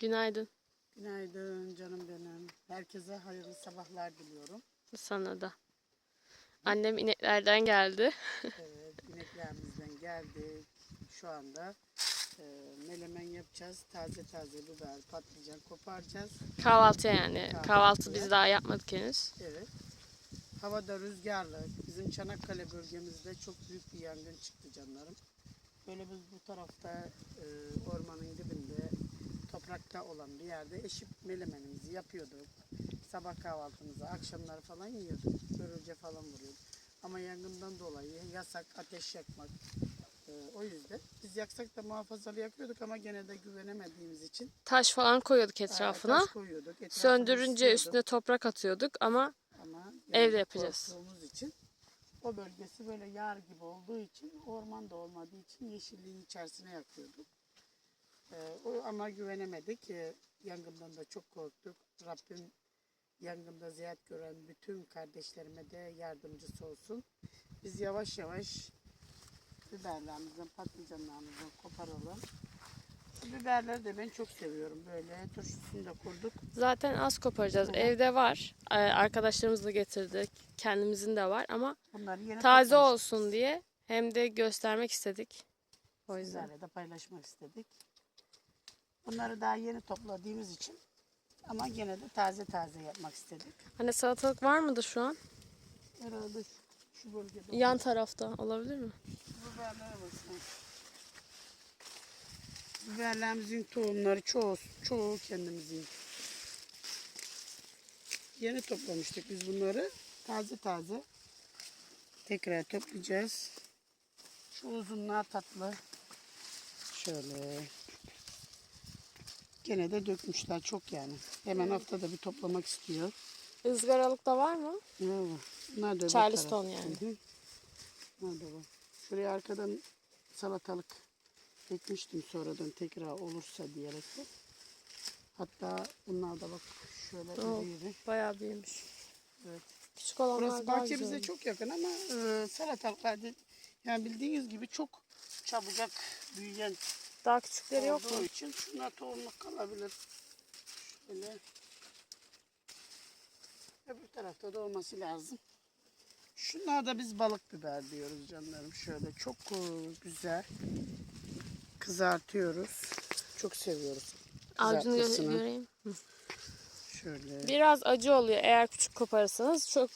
Günaydın Günaydın canım benim. Herkese hayırlı sabahlar diliyorum. sana da. Annem ineklerden geldi. Evet, ineklerimizden geldik. Şu anda e, melemen yapacağız. Taze taze biber, patlıcan koparacağız. Kahvaltıya yani. Kahvaltıya. Kahvaltı biz daha yapmadık henüz. Evet. Havada rüzgarlı. Bizim Çanakkale bölgemizde çok büyük bir yangın çıktı canlarım. Böyle biz bu tarafta e, ormanın dibinde toprakta olan bir yerde eşip melemenimizi yapıyorduk. Sabah kahvaltımızı, akşamları falan yiyorduk. Börülce falan vuruyorduk. Ama yangından dolayı yasak ateş yakmak. E, o yüzden biz yaksak da muhafazalı yakıyorduk ama gene de güvenemediğimiz için Taş falan koyuyorduk e, etrafına. taş koyuyorduk. etrafını Söndürünce ısıtıyorduk. üstüne toprak atıyorduk ama Ama Evde yapacağız. için o bölgesi böyle yar gibi olduğu için orman da olmadığı için yeşilliğin içerisine yakıyorduk. Ee, o ama güvenemedik. Ee, yangından da çok korktuk. Rabbim yangında ziyaret gören bütün kardeşlerime de yardımcısı olsun. Biz yavaş yavaş biberlerimizden, patlıcanlarımızdan koparalım. Biberleri de ben çok seviyorum böyle. Turşusunu da kurduk. zaten az koparacağız. Hı. Evde var. Ee, Arkadaşlarımız da getirdik. Kendimizin de var ama taze toplamıştık. olsun diye hem de göstermek istedik. O yüzden. Sizlerle de paylaşmak istedik. Bunları daha yeni topladığımız için ama gene de taze taze yapmak istedik. Hani salatalık var mıdır şu an? Herhalde şu, şu bölgede. Yan tarafta olabilir mi? Biberlere bakın. Biberlerimizin tohumları çoğu, çoğu kendimizin. Yeni toplamıştık biz bunları. Taze taze. Tekrar toplayacağız. Şu uzunlar tatlı. Şöyle. Gene de dökmüşler çok yani. Hemen haftada bir toplamak istiyor. Izgaralık da var mı? Evet. Bunlar da Charleston yani. Hı hı. Bunlar da var. Şuraya arkadan salatalık ekmiştim sonradan tekrar olursa diyerek. de. Hatta bunlar da bak şöyle Oo. iri. Bayağı büyümüş. Evet. Küçük olanlar Burası bahçe güzel. bize çok yakın ama e, salatalıklar yani bildiğiniz gibi çok çabucak büyüyen Daha küçükleri yok mu? için şunlar tohumluk kalabilir. Şöyle. Öbür tarafta da olması lazım. Şunlar da biz balık biber diyoruz canlarım. Şöyle çok e, güzel kızartıyoruz. Çok seviyoruz. Avcunu gö- kızartmasını. göreyim. Şöyle. Biraz acı oluyor eğer küçük koparırsanız. Çok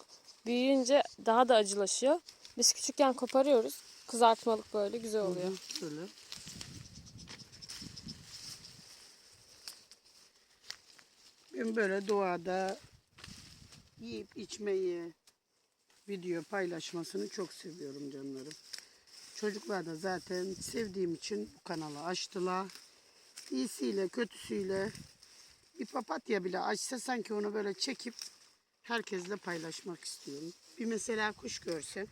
büyüyünce daha da acılaşıyor. Biz küçükken koparıyoruz. Kızartmalık böyle güzel oluyor. Şöyle. Ben böyle doğada yiyip içmeyi, video paylaşmasını çok seviyorum canlarım. Çocuklar da zaten sevdiğim için bu kanalı açtılar. İyisiyle kötüsüyle bir papatya bile açsa sanki onu böyle çekip herkesle paylaşmak istiyorum. Bir mesela kuş görsem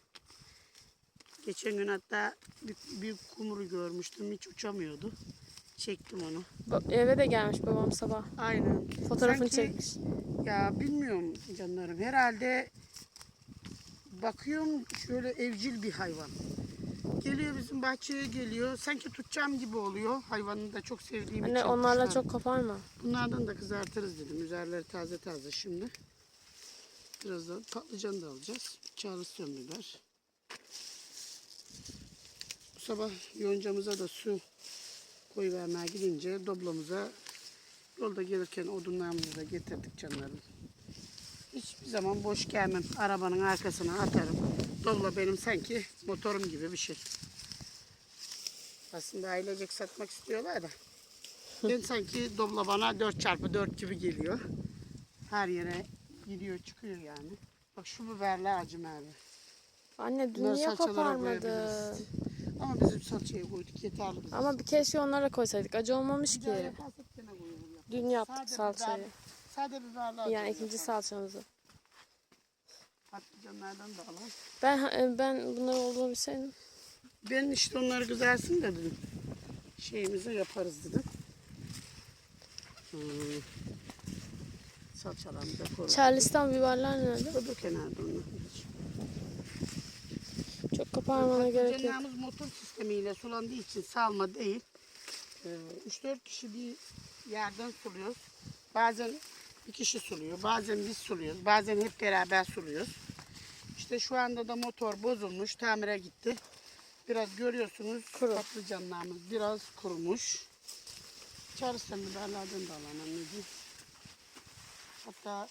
Geçen gün hatta bir, bir kumru görmüştüm. Hiç uçamıyordu. Çektim onu. Ba- Eve de gelmiş babam sabah. Aynen. Fotoğrafını Sanki- çekmiş. Ya bilmiyorum canlarım. Herhalde bakıyorum şöyle evcil bir hayvan. Geliyor bizim bahçeye geliyor. Sanki tutacağım gibi oluyor. Hayvanı da çok sevdiğim Anne için. onlarla kuşlar. çok koparma. Bunlardan da kızartırız dedim. Üzerleri taze taze şimdi. Birazdan patlıcan da alacağız. Charleston biber. Bu sabah yoncamıza da su koyuvermeye gidince doblamıza yolda gelirken odunlarımızı da getirdik canlarım. Hiçbir zaman boş gelmem. Arabanın arkasına atarım. Dobla benim sanki motorum gibi bir şey. Aslında ailecek satmak istiyorlar da. Ben sanki dobla bana 4x4 gibi geliyor. Her yere gidiyor çıkıyor yani. Bak şu biberler acı merve. Anne dün Bunları Ama bizim salçaya koyduk yeterli bize. Ama bir keşke onlara koysaydık. Acı olmamış ki. koyalım. Dün yaptık Sade salçayı. biberli- Sade biberli acı Yani ikinci salçamızı. Patlıcanlardan da alalım. Ben ben bunlar olduğunu bilseydim. Ben işte onları güzelsin de dedim. Şeyimizi yaparız dedim. Hmm. Salçalarını da koyduk. Charleston biberler nerede? Öbür kenarda onlar. Koparmana gerek yok. Patlıcanlarımız motor sistemiyle sulandığı için salma değil. 3-4 kişi bir yerden suluyoruz. Bazen bir kişi suluyor, bazen biz suluyoruz, bazen hep beraber suluyoruz. İşte şu anda da motor bozulmuş, tamire gitti. Biraz görüyorsunuz Kuru. patlıcanlarımız biraz kurumuş. Çalışsam biberlerden de alan anneciğim. Hatta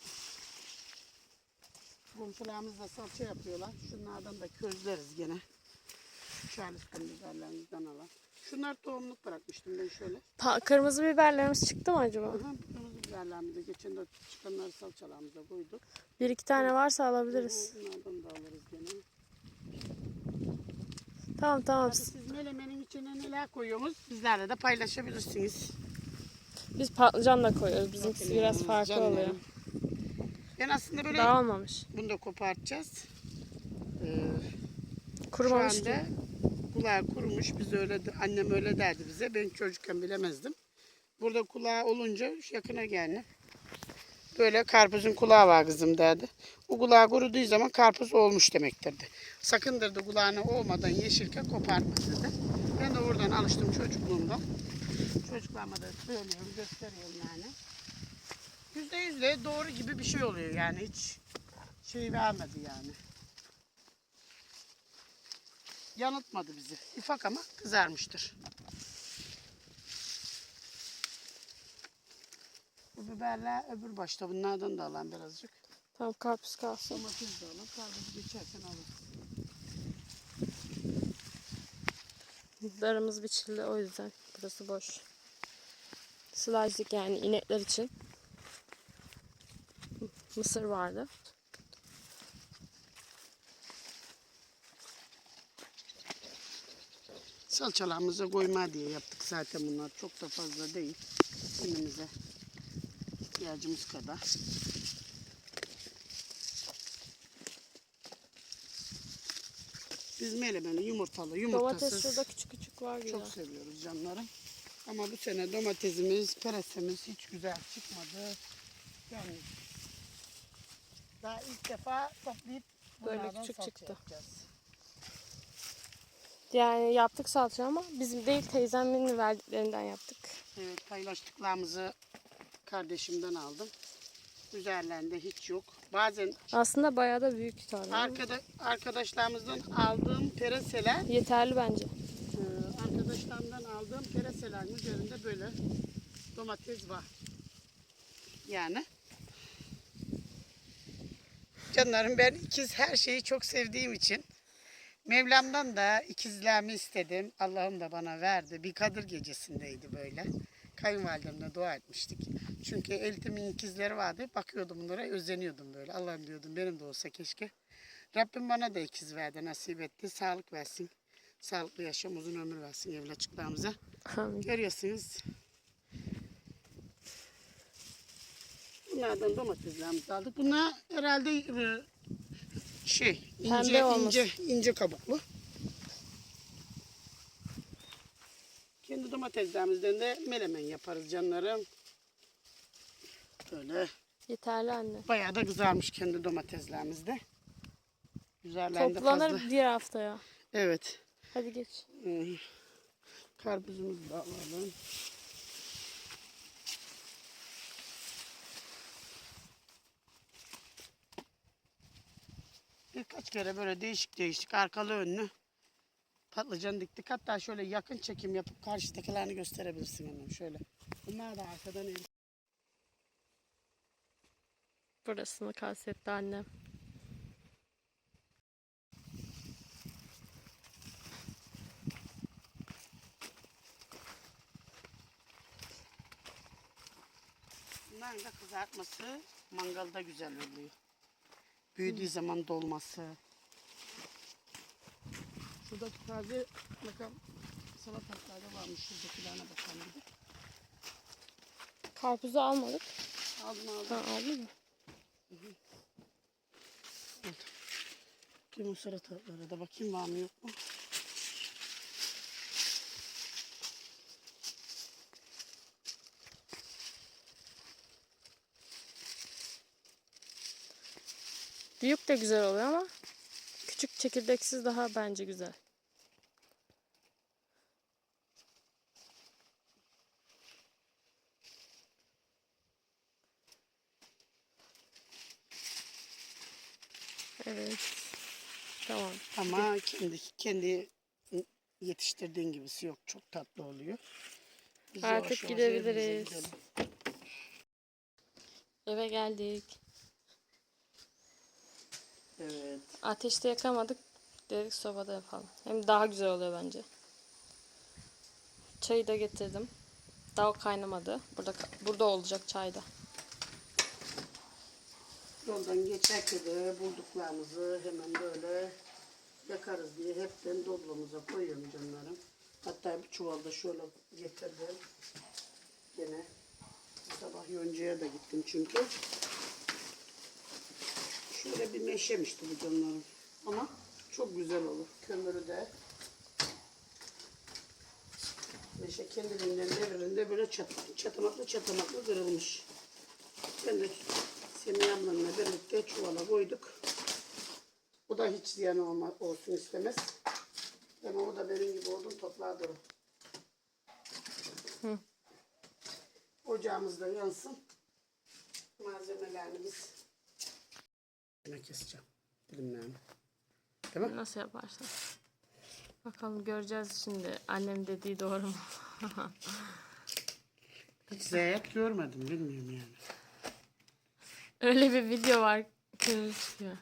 komşularımız da salça yapıyorlar. Şunlardan da közleriz gene. Charleston biberlerimizden alalım. Şunlar tohumluk bırakmıştım ben şöyle. Pa- kırmızı biberlerimiz çıktı mı acaba? Aha, kırmızı biberlerimizi geçen de çıkanları salçalarımıza koyduk. Bir iki tane varsa alabiliriz. Bunlardan da alırız gene. Tamam tamam. Hadi siz melemenin içine neler koyuyorsunuz? Bizlerle de paylaşabilirsiniz. Biz patlıcan da koyuyoruz. Bizimkisi biraz farklı oluyor. Ben aslında böyle Daha olmamış. bunu da kopartacağız. Ee, Kurumamış Şu anda kulağı kurumuş. Biz öyle annem öyle derdi bize. Ben çocukken bilemezdim. Burada kulağı olunca yakına geldi. Böyle karpuzun kulağı var kızım derdi. O kulağı kuruduğu zaman karpuz olmuş demektirdi. Sakındırdı kulağını olmadan yeşilken koparma dedi. Ben de oradan alıştım çocukluğumda. Çocuklarıma da söylüyorum, gösteriyorum yani. Yüzde yüzde doğru gibi bir şey oluyor yani hiç şey vermedi yani. Yanıltmadı bizi. Ufak ama kızarmıştır. Bu biberler öbür başta bunlardan da alan birazcık. Tamam karpuz kalsın. Domates de alalım. Karpuz geçerken alırız. Darımız biçildi o yüzden burası boş. Sılajlık yani inekler için. Mısır vardı. Salçalarımıza koyma diye yaptık zaten bunlar. Çok da fazla değil. Kendimize ihtiyacımız kadar. Biz melemeni yumurtalı, yumurtasız. Domates şurada küçük küçük var güzel. Çok seviyoruz canlarım. Ama bu sene domatesimiz, peresemiz hiç güzel çıkmadı. Yani daha ilk defa toplayıp Böyle küçük çıktı. yapacağız. Yani yaptık salça ama bizim değil teyzemin verdiklerinden yaptık. Evet paylaştıklarımızı kardeşimden aldım. Üzerlerinde hiç yok. Bazen Aslında bayağı da büyük tane. arkada, arkadaşlarımızdan aldığım pereseler Yeterli bence. Ee, arkadaşlarımdan aldığım pereselerin üzerinde böyle domates var. Yani. Canlarım ben ikiz her şeyi çok sevdiğim için Mevlam'dan da ikizlerimi istedim. Allah'ım da bana verdi. Bir Kadir gecesindeydi böyle. Kayınvalidemle dua etmiştik. Çünkü eltimin ikizleri vardı. Bakıyordum bunlara özeniyordum böyle. Allah'ım diyordum benim de olsa keşke. Rabbim bana da ikiz verdi, nasip etti. Sağlık versin. Sağlıklı yaşam, uzun ömür versin evlatçıklarımıza. Görüyorsunuz. Bunlardan domateslerimizi aldık. Bunlar herhalde e, şey ince Pembe ince ince kabuklu. Kendi domateslerimizden de melemen yaparız canlarım. Böyle Yeterli anne. bayağı da kızarmış kendi domateslerimizde. Güzellendi Toplanır fazla. bir haftaya. Evet. Hadi geç. Hmm. Karpuzumuzu da alalım. Birkaç kere böyle değişik değişik arkalı önlü patlıcan diktik. Hatta şöyle yakın çekim yapıp karşıdakilerini gösterebilirsin hanım şöyle. Bunlar da arkadan el- Burasını kastetti annem. Bunların da kızartması mangalda güzel oluyor. Büyüdüğü zaman dolması. Şuradaki taze bakalım salatalıklarda varmış. Şuradakilerine bakalım bir de. Karpuzu almadık. Aldım aldım. Ha aldın mı? Limon salatalıklara da bakayım var mı yok mu? Büyük de güzel oluyor ama küçük çekirdeksiz daha bence güzel. Evet. Tamam. Ama kendi kendi yetiştirdiğin gibisi yok. Çok tatlı oluyor. Biz Artık gidebiliriz. Eve geldik. Evet. Ateşte yakamadık. Dedik sobada yapalım. Hem daha güzel oluyor bence. Çayı da getirdim. Daha kaynamadı. Burada burada olacak çayda. Yoldan geçerken de bulduklarımızı hemen böyle yakarız diye hepten dolabımıza koyuyorum canlarım. Hatta bir çuvalda şöyle getirdim. Gene sabah yoncaya da gittim çünkü. Şöyle bir meşemişti bu canlarım. Ama çok güzel olur. Kömürü de meşe kendiliğinden devrilinde böyle çat, çatamaklı çatamaklı kırılmış. Ben de Semih ablamla birlikte çuvala koyduk. O da hiç ziyan olma, olsun istemez. Ama o da benim gibi odun toplar durur. Ocağımızda yansın. Malzemelerimiz. Ne keseceğim? Dilimlerini. Değil mi? Nasıl yaparsın? Bakalım göreceğiz şimdi. Annem dediği doğru mu? Hiç zayiat görmedim bilmiyorum yani. Öyle bir video var. Kırmızı çıkıyor.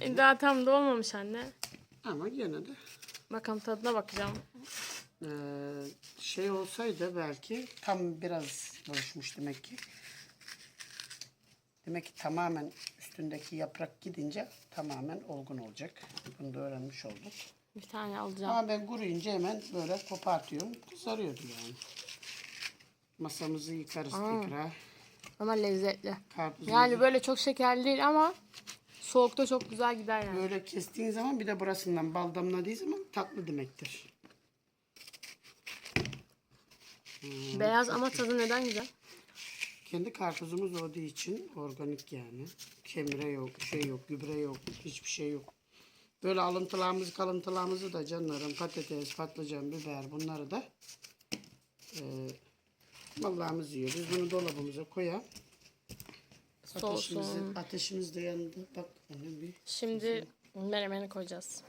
E, Daha tam da olmamış anne. Ama gene de Bakalım tadına bakacağım. Ee, şey olsaydı belki tam biraz boşmuş demek ki. Demek ki tamamen üstündeki yaprak gidince tamamen olgun olacak. Bunu da öğrenmiş olduk. Bir tane alacağım. Ama ben kuruyunca hemen böyle kopartıyorum. Kızarıyordu yani. Masamızı yıkarız tekrar. Ama lezzetli. Karpuzumuzu Yani böyle çok şekerli değil ama soğukta çok güzel gider yani. böyle kestiğin zaman bir de burasından bal damladığı zaman tatlı demektir. Beyaz ama tadı neden güzel? Kendi karpuzumuz olduğu için organik yani. Kemire yok, şey yok, gübre yok, hiçbir şey yok. Böyle alıntılarımız, kalıntılarımızı da canlarım, patates, patlıcan, biber bunları da e, mallarımız yiyor. Biz bunu dolabımıza koyalım. Ateşimiz, Soğusun. ateşimiz de yandı. Bak annem bir Şimdi menemeni koyacağız.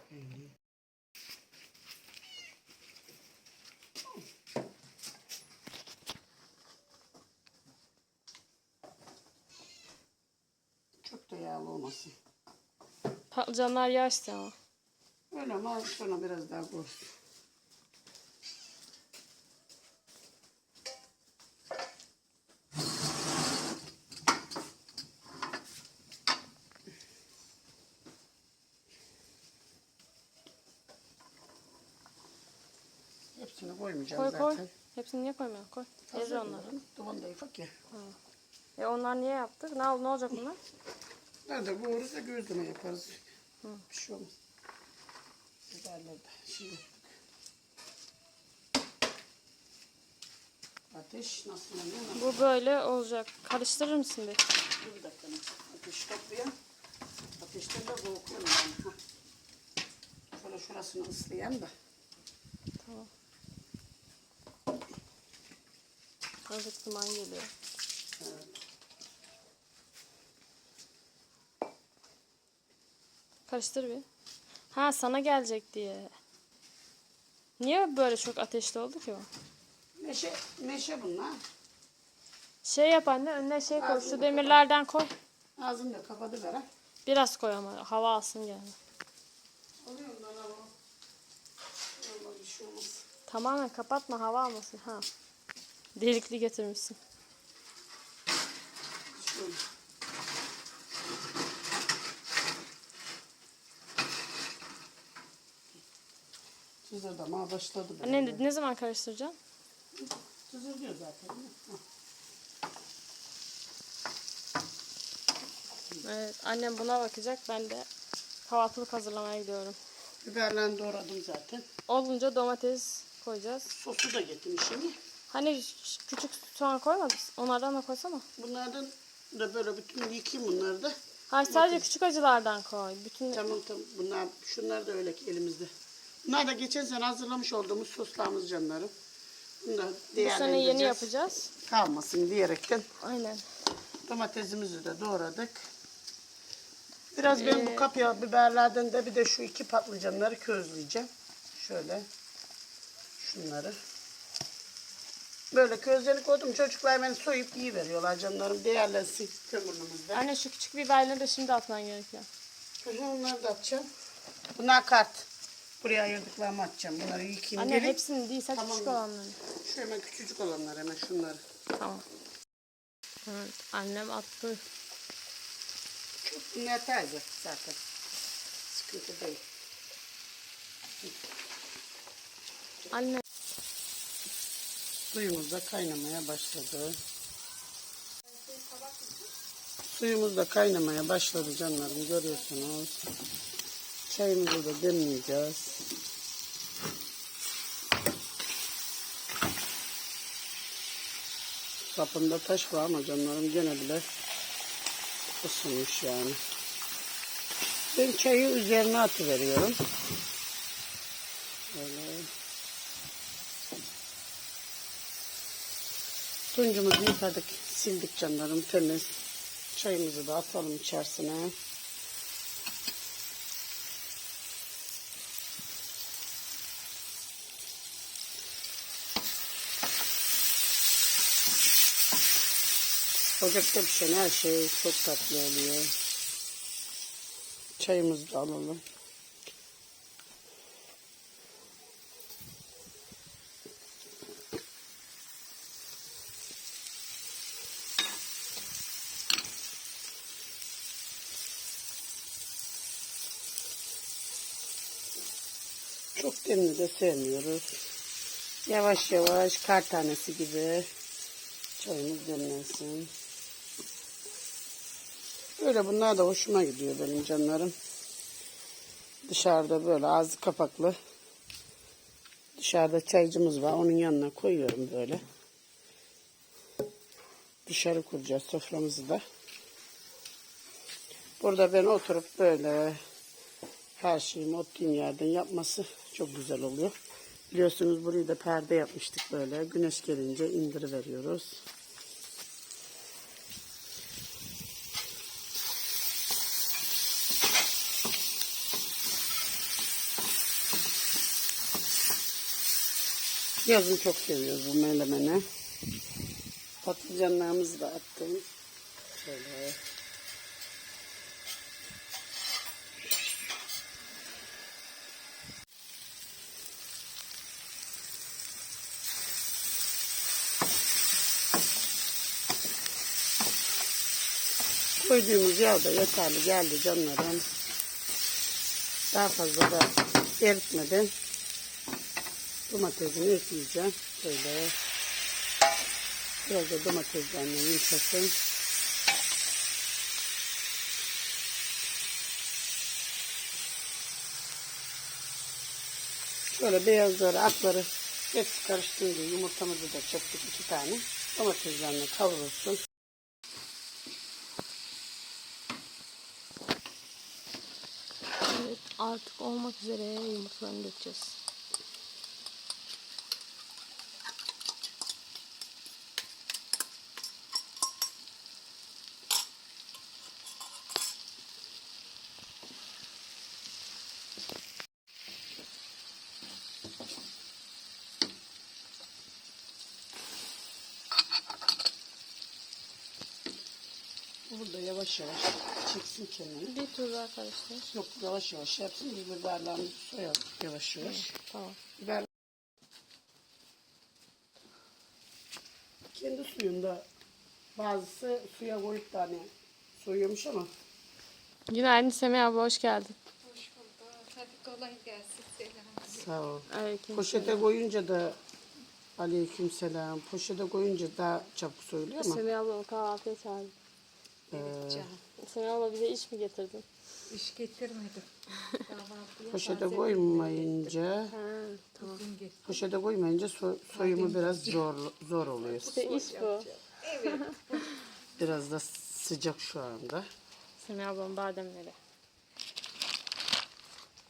çok da yağlı olmasın. Patlıcanlar yaştı ama. Öyle ama sonra biraz daha koysun. Hepsini koymayacağım Koy zaten. koy. Hepsini niye koymuyorsun? Koy. Hazır bunların. Duman da ufak ya. E onlar niye yaptık? Ne, ne olacak bunlar? Nerede boğuruz da gözleme yaparız. Bir şey olmaz. Biberler de şimdi. Ateş nasıl yanıyor? Bu böyle olacak. Karıştırır mısın bir? Dur bir dakika. Ateş toplayayım. Ateşten de boğuklayayım ben. Şöyle şurasını ıslayayım da. Tamam. Azıcık duman geliyor. Evet. Karıştır bir. Ha sana gelecek diye. Niye böyle çok ateşli oldu ki o? Meşe, meşe bunlar. Şey yap anne önüne şey koy. Ağzını Şu demirlerden koy. Ağzını da kapadı ver ha. Biraz koy ama hava alsın yani. Alıyorum ben ama. Olmaz bir şey olmaz. Tamamen kapatma hava almasın. Ha. Delikli getirmişsin. Şöyle. Sızırdama başladı. Anne ne, ne zaman karıştıracaksın? Sızırdıyor zaten. Evet annem buna bakacak. Ben de kahvaltılık hazırlamaya gidiyorum. Biberlerini doğradım zaten. Olunca domates koyacağız. Sosu da getirmişim. Hani küçük soğan koymadın. Onlardan da koysana. Bunlardan da böyle bütün yıkayayım bunları da. Hayır sadece küçük acılardan koy. Bütün Tamam tamam. Bunlar, şunlar da öyle ki elimizde. Bunlar da geçen sene hazırlamış olduğumuz soslarımız canlarım. Da bu sene yeni yapacağız. Kalmasın diyerekten Aynen. domatesimizi de doğradık. Biraz ben Ee, bu kapya biberlerden de bir de şu iki patlıcanları közleyeceğim. Şöyle. Şunları. Böyle közleri koydum. Çocuklar hemen soyup yiyiveriyorlar canlarım. Değerlensin kömürümüzde. Anne şu küçük biberleri de şimdi atman gerekiyor. Onları da atacağım. Bunlar kart. Buraya ayırdıklarımı atacağım. Bunları yıkayayım. Anne gelin. hepsini değil, sadece Tamam. küçük olanları. Şu hemen küçücük olanlar hemen şunları. Tamam. Evet, annem attı. Çok bunlar taze zaten. Sıkıntı değil. Anne. Suyumuz da kaynamaya başladı. Suyumuz da kaynamaya başladı canlarım görüyorsunuz. Çayımızı da demleyeceğiz. Sapında taş var ama canlarım gene bile ısınmış yani. Ben çayı üzerine atıveriyorum. Böyle. Tuncumuzu yıkadık, sildik canlarım temiz. Çayımızı da atalım içerisine. Ocakta pişen her şey çok tatlı oluyor. Çayımızı da alalım. Çok demli de sevmiyoruz. Yavaş yavaş kar tanesi gibi çayımız demlensin. Böyle bunlar da hoşuma gidiyor benim canlarım. Dışarıda böyle ağzı kapaklı. Dışarıda çaycımız var. Onun yanına koyuyorum böyle. Dışarı kuracağız soframızı da. Burada ben oturup böyle her şeyimi oturduğum yerden yapması çok güzel oluyor. Biliyorsunuz burayı da perde yapmıştık böyle. Güneş gelince indiriveriyoruz. Yazın çok seviyoruz bu melemeni. Patlıcanlarımızı da attım. Şöyle. Koyduğumuz yağ da yeterli geldi canlarım. Daha fazla da eritmeden domatesini ekleyeceğim. Böyle biraz da domateslerini yumuşasın. Şöyle beyazları, akları hepsi karıştırınca yumurtamızı da çektik iki tane. Domateslerini kavurursun. Evet, artık olmak üzere yumurtalarını dökeceğiz. Burada yavaş yavaş çeksin kendini. Bir tur daha karıştır. Yok yavaş yavaş yapsın. Biz biberlerimizi soyalım yavaş yavaş. Tamam. Biber kendi suyunda bazısı suya koyup da hani soyuyormuş ama Günaydın Semih abla hoş geldin. Hoş bulduk. Hadi kolay gelsin. Selam. sağ ol. Aleyküm. Poşete koyunca da aleyküm selam. Poşete koyunca daha çabuk soyuluyor ama Semih abla kahvaltıya çağırdı. Evet canım. Semih abla bize iş mi getirdin? İş getirmedim. Kahvaltıya poşete koymayınca Ha, tamam. poşete koymayınca so- soyumu biraz zor zor oluyor. İşte iş bu. Evet. Biraz da sıcak şu anda. Semih ablanın bademleri.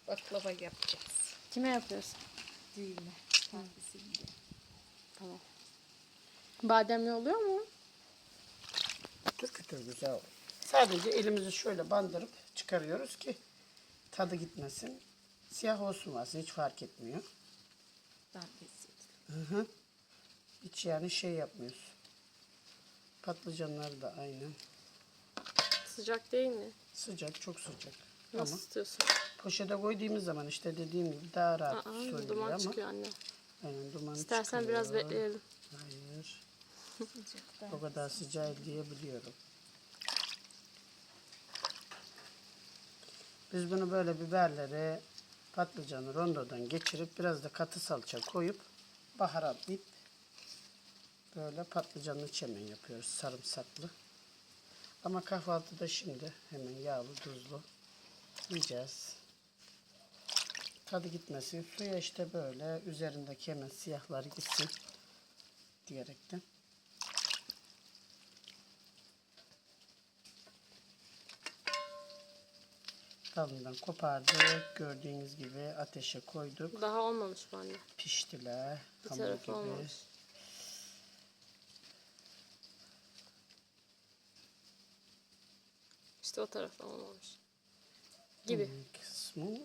Baklava yapacağız. Kime yapıyorsun? Düğüne. Kendisinde. Tamam. Bademli oluyor mu? Türkü tür güzel. Sadece elimizi şöyle bandırıp çıkarıyoruz ki tadı gitmesin. Siyah olsun varsın hiç fark etmiyor. Hı hı. Hiç yani şey yapmıyoruz. Patlıcanlar da aynı. Sıcak değil mi? Sıcak, çok sıcak. Nasıl Ama istiyorsun? poşete koyduğumuz zaman işte dediğim gibi daha rahat Aa, soyuluyor duman ama. çıkıyor anne. Aynen duman İstersen biraz çıkıyor. bekleyelim. Hayır. O kadar sıcağı diyebiliyorum. Biz bunu böyle biberleri patlıcanı rondodan geçirip biraz da katı salça koyup baharatlayıp böyle patlıcanlı çemen yapıyoruz sarımsaklı. Ama kahvaltıda şimdi hemen yağlı tuzlu yiyeceğiz. Tadı gitmesin. Suya işte böyle üzerindeki hemen siyahlar gitsin diyerekten. Dalından kopardık. Gördüğünüz gibi ateşe koyduk. Daha olmamış bu anne. Piştiler. Bir Hamur tarafı gibi. olmamış. İşte o tarafı olmamış. Gibi. Bir kısmı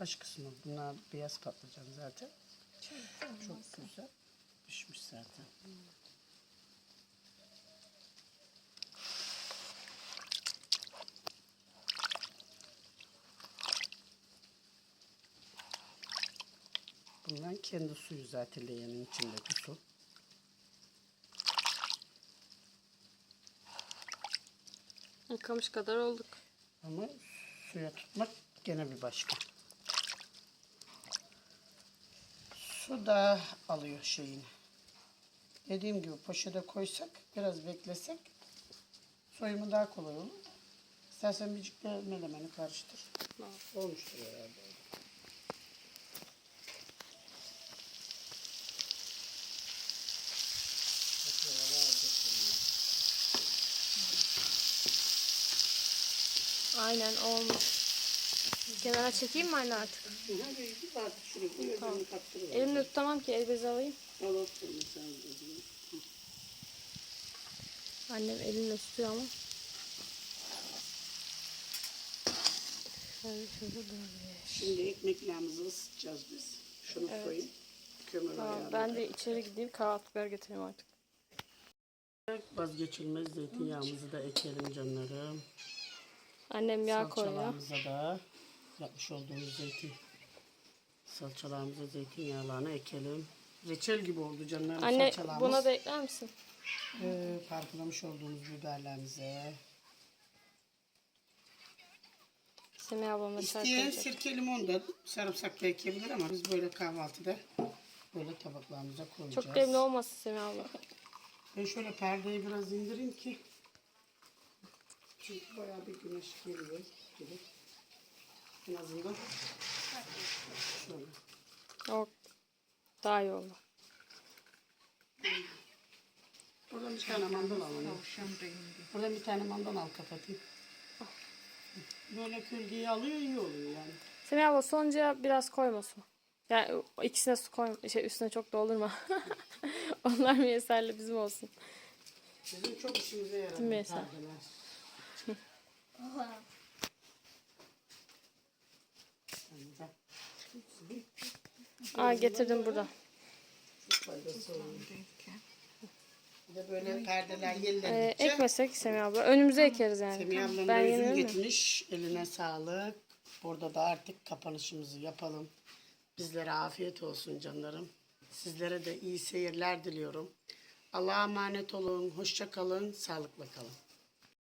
baş kısmı. Bunlar beyaz patlıcan zaten. Çok güzel. Pişmiş zaten. Bundan kendi suyu zaten leğenin içindeki su. Yıkamış kadar olduk. Ama suya tutmak gene bir başka. Su da alıyor şeyini. Dediğim gibi poşete koysak, biraz beklesek soyumu daha kolay olur. İstersen de melemeni karıştır. Olmuştur herhalde. Aynen olmuş. Kenara çekeyim mi anne artık? Kaptırıver. Elimle tutamam ki el bezi alayım. Annem elinle tutuyor ama. Şöyle şöyle böyle. Şimdi ekmeklerimizi ısıtacağız biz. Şunu koyayım. Kömür Tamam, ben de içeri gideyim kahvaltılar getireyim artık. Vazgeçilmez zeytinyağımızı da ekelim canlarım. Annem yağ koyuyor. Salçalarımıza da yapmış olduğumuz zeytin salçalarımıza zeytinyağlarını ekelim. Reçel gibi oldu canlarım Anne salçalarımız. buna da ekler misin? Ee, parçalamış olduğumuz biberlerimize. Semih ablama İsteyen koyacak. sirke limon da sarımsak da ekebilir ama biz böyle kahvaltıda böyle tabaklarımıza koyacağız. Çok demli olmasın Semih abla. Ben şöyle perdeyi biraz indireyim ki çünkü bayağı bir güneş geliyor gibi. En azından şöyle. O daha iyi oldu. Buradan bir tane mandal al. anne. Buradan bir tane mandal al kapatayım. Böyle gölgeyi alıyor iyi oluyor yani. Semih abla sonuncuya biraz koyma su. Yani o ikisine su koyma. Şey, üstüne çok doldurma. Onlar mı yeterli bizim olsun. Bizim çok işimize Esen? perdeler. Aa getirdim burada. Bir de böyle perdeler Ee, ekmesek Semih abla. Önümüze ekeriz yani. Semih ablam da ben üzüm yenirim de. getirmiş. Eline sağlık. Burada da artık kapanışımızı yapalım. Bizlere afiyet olsun canlarım. Sizlere de iyi seyirler diliyorum. Allah'a emanet olun. Hoşça kalın. Sağlıkla kalın.